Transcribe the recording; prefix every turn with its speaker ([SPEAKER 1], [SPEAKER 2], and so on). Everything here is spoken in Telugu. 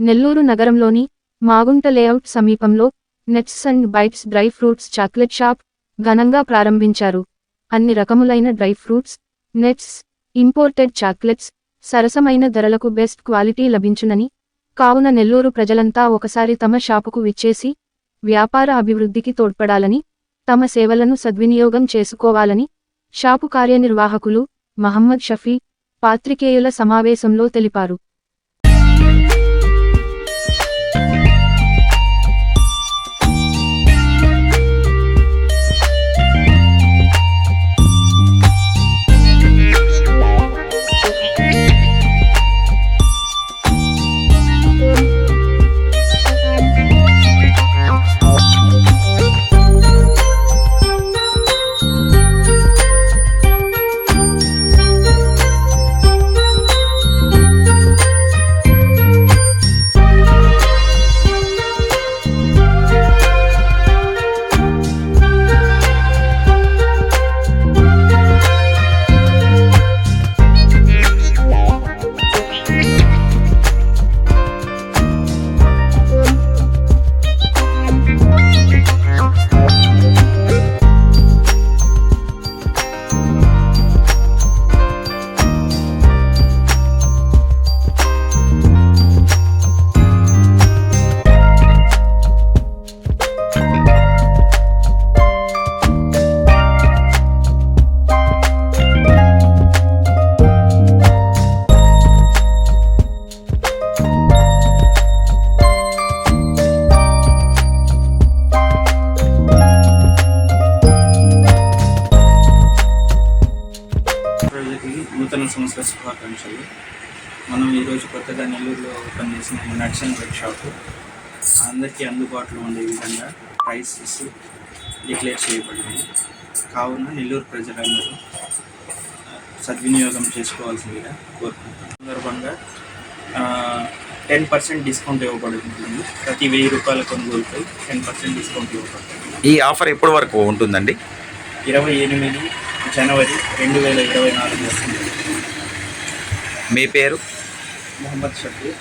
[SPEAKER 1] నెల్లూరు నగరంలోని మాగుంట లేఅవుట్ సమీపంలో nuts and bites dry fruits chocolate shop ఘనంగా ప్రారంభించారు. అన్ని రకములైన dry fruits nuts imported chocolates సరసమైన ధరలకు బెస్ట్ క్వాలిటీ లభించునని కావున నెల్లూరు ప్రజలంతా ఒకసారి తమ షాపుకు విచ్చేసి వ్యాపార అభివృద్ధికి తోడ్పడాలని తమ సేవలను సద్వినియోగం చేసుకోవాలని షాపు కార్యనిర్వాహకులు మహమ్మద్ షఫీ పాత్రికేయుల సమావేశంలో తెలిపారు.
[SPEAKER 2] నూతన సంవత్సర శుభాకాంక్షలు. మనం ఈరోజు కొత్తగా నెల్లూరులో ఓపెన్ చేసిన నట్స్ అండ్ బ్రెడ్ షాప్. అందరికీ అందుబాటులో ఉండే విధంగా ప్రైసెస్ డిక్లేర్ చేయబడింది. కావున నెల్లూరు ప్రజలందరూ సద్వినియోగం చేసుకోవాల్సిందిగా కోరుకుంటున్నాను సందర్భంగా టెన్ పర్సెంట్ డిస్కౌంట్ ఇవ్వబడుతుంది. ప్రతి వెయ్యి రూపాయల కొనుగోలుపై టెన్ పర్సెంట్ డిస్కౌంట్ ఇవ్వబడుతుంది.
[SPEAKER 3] ఈ ఆఫర్ ఎప్పటి వరకు ఉంటుందండి?
[SPEAKER 2] ఇరవై ఎనిమిది జనవరి రెండు వేల ఇరవై నాలుగు వస్తుంది.
[SPEAKER 3] మీ పేరు?
[SPEAKER 2] మొహమ్మద్ షఫీ